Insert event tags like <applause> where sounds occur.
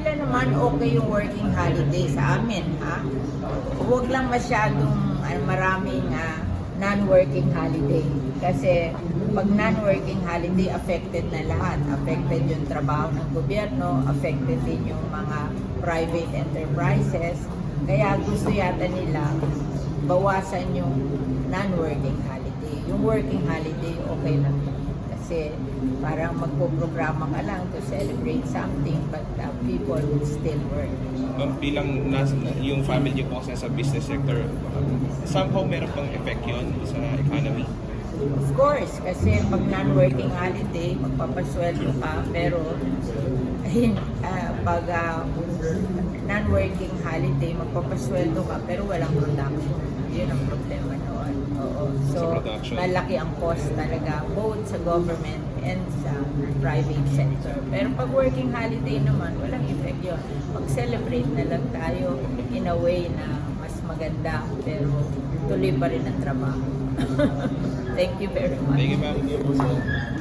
kanila naman okay yung working holiday sa amin, ha? Huwag lang masyadong ah, maraming ah, non-working holiday. Kasi pag non-working holiday, affected na lahat. Affected yung trabaho ng gobyerno, affected din yung mga private enterprises. Kaya gusto yata nila bawasan yung non-working holiday. Yung working holiday, okay lang. Kasi parang magpo-programa ka lang to celebrate something but uh, people will still work. Ma'am, bilang nas, yung family niyo po kasi sa business sector, somehow meron pang effect yun sa economy? Of course, kasi pag non-working holiday, magpapasweldo ka, pero ah, pag ah, non-working holiday, magpapasweldo ka, pero walang production. Yun ang problema. Production. malaki ang cost talaga, both sa government and sa private sector. Pero pag working holiday naman, walang effect yun. Mag-celebrate na lang tayo in a way na mas maganda, pero tuloy pa rin ang trabaho. <laughs> Thank you very much. Thank you, ma'am.